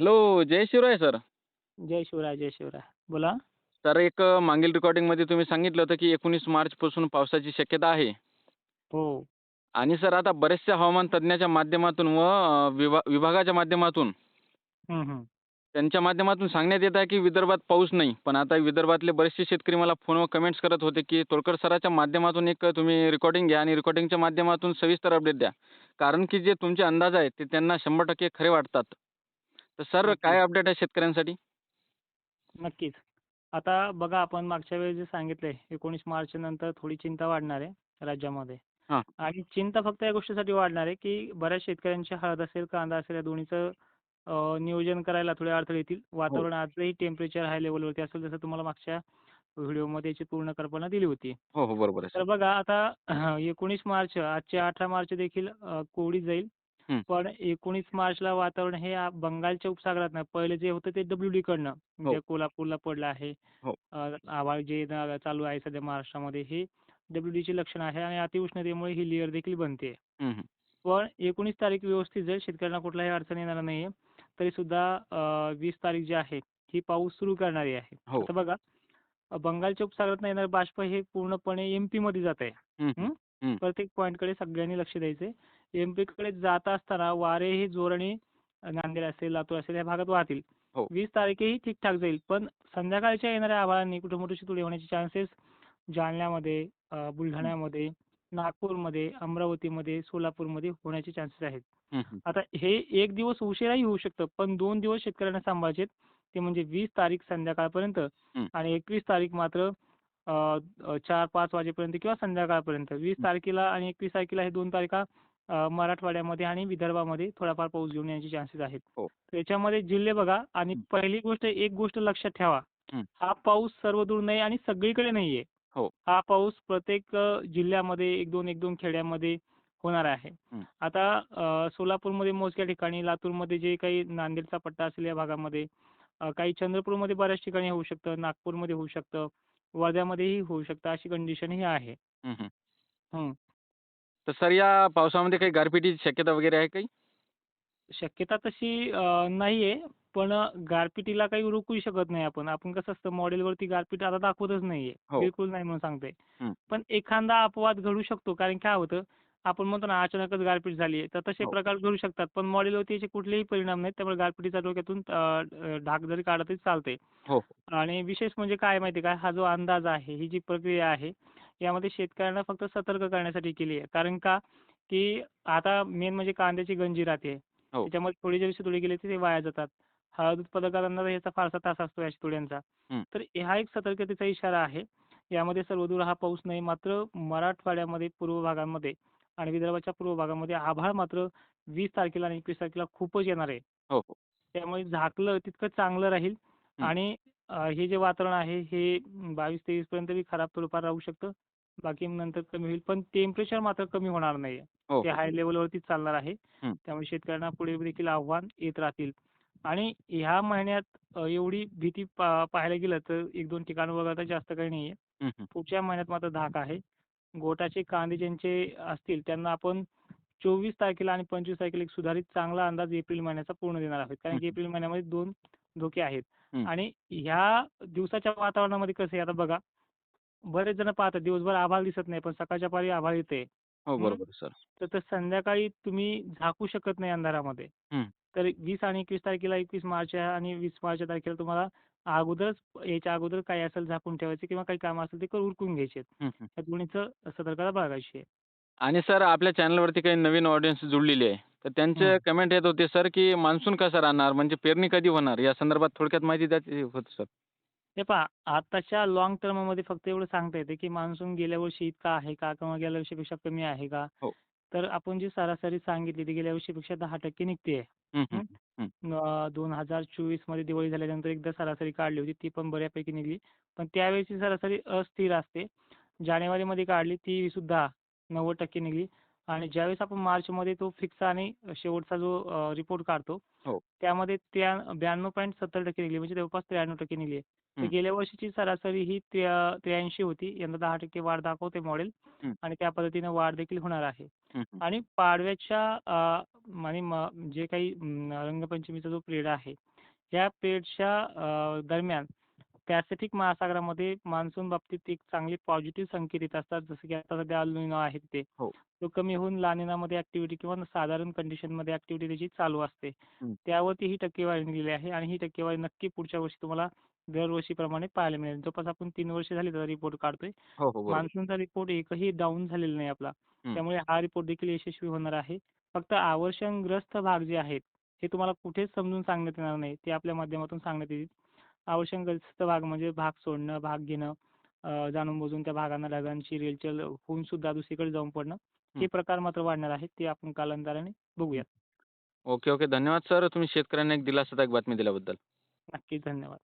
Hello जय Shivray sir. जय शिवराय जय शिवराय. बोला. सर एक मागील रेकॉर्डिंगमध्ये तुम्ही सांगितलं होतं की एकोणीस मार्चपासून पावसाची शक्यता आहे. हो. आणि सर आता बऱ्याचशा हवामान तज्ज्ञाच्या माध्यमातून व विभा विभागाच्या माध्यमातून. त्यांच्या माध्यमातून सांगण्यात येत आहे की विदर्भात पाऊस नाही. पण आता विदर्भातले बरेचसे शेतकरी मला फोनवर कमेंट्स करत होते की तोडकर सराच्या माध्यमातून एक तुम्ही रेकॉर्डिंग घ्या आणि रेकॉर्डिंगच्या माध्यमातून सविस्तर अपडेट द्या. कारण की जे तुमचे अंदाज आहेत ते त्यांना शंभर टक्के खरे वाटतात. तर सर. काय अपडेट आहे शेतकऱ्यांसाठी? नक्कीच. आता बघा आपण मागच्या वेळेस जे सांगितलंय एकोणीस मार्च नंतर थोडी चिंता वाढणार आहे राज्यामध्ये. हां. आणि चिंता फक्त या गोष्टीसाठी वाढणार आहे की बऱ्याच शेतकऱ्यांची हळद असेल कांदा असेल या दोन्हीचं नियोजन करायला थोडे अडथळे येतील. वातावरण आजही टेम्परेचर हाय लेवलवरती असेल जसं तुम्हाला मागच्या व्हिडिओमध्ये याची पूर्ण कल्पना दिली होती. हो हो बरोबर तर बघा आता एकोणीस मार्च आजचे अठरा मार्च देखील कोवळी जाईल. हं. पण एकोणीस मार्चला वातावरण हे बंगालच्या उपसागरात नाही पहिले जे होतं ते डब्ल्यू डी कडनं म्हणजे कोल्हापूरला पडलं आहे हो. अ, आभाळ जे न- चालू आहे सध्या महाराष्ट्रामध्ये हे डब्ल्यू डीचे लक्षण आहे आणि अतिउष्णतेमुळे ही लेअर देखील बनते हं, हं. पण एकोणीस तारीख व्यवस्थित जाईल शेतकऱ्यांना कुठलाही अडचण येणार नाहीये तरी सुद्धा वीस तारीख जी आहे ही पाऊस सुरू करणारी आहे हो. आता बघा अ, बंगालच्या उपसागरात येणारे बाष्प हे पूर्णपणे एमपी मध्ये जात आहे हं, हं. हं? हं. प्रत्येक पॉईंटकडे सगळ्यांनी लक्ष द्यायचंय एमपी कडे जात असताना वारे हे जोराने नांदेड असेल लातूर असेल या भागात वाहतील हो. वीस तारखेही ठीकठाक जाईल पण संध्याकाळच्या येणाऱ्या आभाळांनी कुठे मोठी तुडी होण्याचे चान्सेस जालन्यामध्ये अ, बुलढाण्यामध्ये नागपूरमध्ये अमरावतीमध्ये सोलापूरमध्ये होण्याचे चान्सेस आहेत. आता हे एक दिवस उशिराही होऊ शकतं पण दोन दिवस शेतकऱ्यांना सांभाळायचे ते म्हणजे वीस तारीख संध्याकाळपर्यंत. आणि एकवीस तारीख मात्र अ, अ, चार पाच वाजेपर्यंत किंवा संध्याकाळपर्यंत वीस. तारखेला आणि एकवीस तारखेला हे दोन तारखा मराठवाड्यामध्ये आणि विदर्भामध्ये थोडाफार पाऊस घेऊन येण्याचे चान्सेस आहेत हो. त्याच्यामध्ये जिल्हे बघा आणि. पहिली गोष्ट एक गोष्ट लक्षात ठेवा हं. पाऊस सर्वदूर नाही आणि सगळीकडे नाहीये हो. हा पाऊस प्रत्येक जिल्ह्यामध्ये एक दोन एक दोन खेड्यामध्ये होणार आहे. आता सोलापूरमध्ये मोजक्या ठिकाणी लातूरमध्ये जे काही नांदेडचा पट्टा असेल या भागामध्ये काही चंद्रपूरमध्ये बऱ्याच ठिकाणी होऊ शकतं नागपूरमध्ये होऊ शकतं वर्ध्यामध्येही होऊ शकतं अशी कंडिशन ही आहे. तर सर या पावसामध्ये काही गारपिटीची शक्यता वगैरे आहे काही? शक्यता तशी अ, नाहीये. पण गारपिटीला काही रोखू शकत नाही आपण. आपण कसं असतं मॉडेलवरती गारपीट आता दाखवतच नाहीये. हो. बिलकुल नाही म्हणून सांगतोय. हं. पण एखादा अपवाद घडू शकतो. कारण काय होतं आपण म्हणतो ना अचानकच गारपीट झाली तर तसे हो. प्रकार घडू शकतात. पण मॉडेलवरती याचे कुठलेही परिणाम नाहीत. त्यामुळे गारपिटीच्या डोक्यातून अ, अ, डाग जरी काढला तरी चालते हो. आणि विशेष म्हणजे काय माहिती का? हा जो अंदाज आहे ही जी प्रक्रिया आहे यामध्ये शेतकऱ्यांना फक्त सतर्क करण्यासाठी केली आहे. कारण का? की आता मेन म्हणजे कांद्याची गंजी राहते. हो. त्याच्यामध्ये थोडी जरी तुडे गेले तर ते वाया जातात. हळद उत्पादकांना याचा फारसा तास असतो या तुड्यांचा. हं. तर हा एक सतर्कतेचा इशारा आहे. यामध्ये सर्वदूर हा पाऊस नाही मात्र मराठवाड्यामध्ये पूर्व भागामध्ये आणि विदर्भाच्या पूर्व भागामध्ये आभाळ मात्र वीस तारखेला आणि एकवीस तारखेला खूपच येणार आहे. हो हो. त्यामुळे झाकलं तितकं चांगलं राहील हं. आणि अ, हे जे वातावरण आहे हे बावीस तेवीस पर्यंत बी खराब थोडंफार राहू शकतं. बाकी नंतर कमी होईल पण टेम्परेचर मात्र कमी होणार नाहीये हो ते हो. हाय लेवलवरतीच चालणार आहे हं. त्यामुळे शेतकऱ्यांना पुढे देखील आव्हान येत राहतील आणि ह्या महिन्यात अ, एवढी भीती पा- पाहायला गेलं तर एक दोन ठिकाण वगळता जास्त काही नाहीये हं, हं. पुढच्या महिन्यात मात्र धाक आहे गोटाचे कांदे ज्यांचे असतील त्यांना आपण चोवीस तारखेला आणि पंचवीस तारखेला एक सुधारित चांगला अंदाज एप्रिल महिन्याचा पूर्ण देणार आहोत कारण की हं. एप्रिल महिन्यामध्ये दोन धोके आहेत हं. आणि ह्या दिवसाच्या वातावरणामध्ये कसं आहे आता बघा बरेच जण पाहतात दिवसभर आभाळ दिसत नाही पण सकाळच्या पारी आभाळ येते हो हं. बरोबर सर तर ते संध्याकाळी तुम्ही झाकू शकत नाही अंधारामध्ये हं. तर वीस आणि एकवीस तारखेला एकवीस मार्च आणि वीस मार्चच्या तारखेला तुम्हाला अगोदरच याच्या अगोदर काही असेल झाकून ठेवायचे किंवा काही काम असेल ते करून उरकून घ्यायचे हं, हं. या दोन्हीचं सतर्कता बाळगायची आहे आणि सर आपल्या चॅनलवरती काही नवीन ऑडियन्स जुळलेली आहे तर त्यांचे हं. कमेंट येत होते सर की मान्सून कसा राहणार म्हणजे पेरणी कधी होणार या संदर्भात थोडक्यात माहिती द्यायची होती सर हे पहा आताच्या लॉंग टर्ममध्ये फक्त एवढं सांगता येते की मान्सून गेल्या वर्षी इतका आहे का किंवा गेल्या वर्षीपेक्षा कमी आहे का? हो. तर आपण जी सरासरी सांगितली ती गेल्या वर्षीपेक्षा दहा टक्के निघते. दोन हजार चोवीसमध्ये दिवाळी झाल्यानंतर एकदा सरासरी काढली होती ती पण बऱ्यापैकी निघली. पण त्यावेळेची सरासरी अस्थिर असते. जानेवारीमध्ये काढली ती सुद्धा नव्वद टक्के निघली. आणि ज्यावेळेस आपण मार्चमध्ये तो फिक्स आणि शेवटचा जो रिपोर्ट काढतो हो. त्यामध्ये त्या ब्याण्णव पॉईंट सत्तर टक्के निघली म्हणजे जवळपास त्र्याण्णव टक्के निघली आहे. तर हं. गेल्या वर्षीची सरासरी ही त्र्या त्र्याऐंशी होती यंदा दहा टक्के वाढ दाखवते मॉडेल हं. आणि त्या पद्धतीने वाढ देखील होणार आहे हं, हं. आणि पाडव्याच्या अ, आणि म जे काही अं, रंगपंचमीचा जो पिरियड आहे, या पिरियडच्या अ, दरम्यान पॅसिफिक महासागरामध्ये मान्सून बाबतीत एक चांगले पॉझिटिव्ह संकेत येत असतात. जसं की आता सध्या अल निनो आहे तिथे. हो. तो कमी होऊन ला निनामध्ये ॲक्टिव्हिटी किंवा साधारण कंडिशनमध्ये ॲक्टिव्हिटी त्याची चालू असते. त्यावरती ही टक्केवारी निघालेली आहे आणि ही टक्केवारी नक्की पुढच्या वर्षी तुम्हाला दरवर्षीप्रमाणे पाहायला मिळेल. जवळपास आपण 3 वर्ष झाली त्याचा रिपोर्ट काढतोय. हो, हो. बरोबर. मान्सूनचा रिपोर्ट एकही डाऊन झालेला नाही आपला. त्यामुळे हा रिपोर्ट देखील यशस्वी होणार आहे. फक्त अवर्षणग्रस्त भाग जे आहेत, हे तुम्हाला कुठेच समजून सांगण्यात येणार नाही. ते आपल्या माध्यमातून सांगण्यात येईल. अवर्षणग्रस्त भाग म्हणजे भाग सोडणं, भाग घेणं, अ, जाणून-बुजून त्या भागांना ढगांची रेलचेल होऊन सुद्धा दुसरीकडे जाऊन पडणं, हे हं. प्रकार मात्र वाढणार आहेत. ते आपण कालांतराने बघूयात. Okay, okay. धन्यवाद सर. तुम्ही शेतकऱ्यांना एक दिलासादायक बातमी दिल्याबद्दल. नक्कीच. धन्यवाद.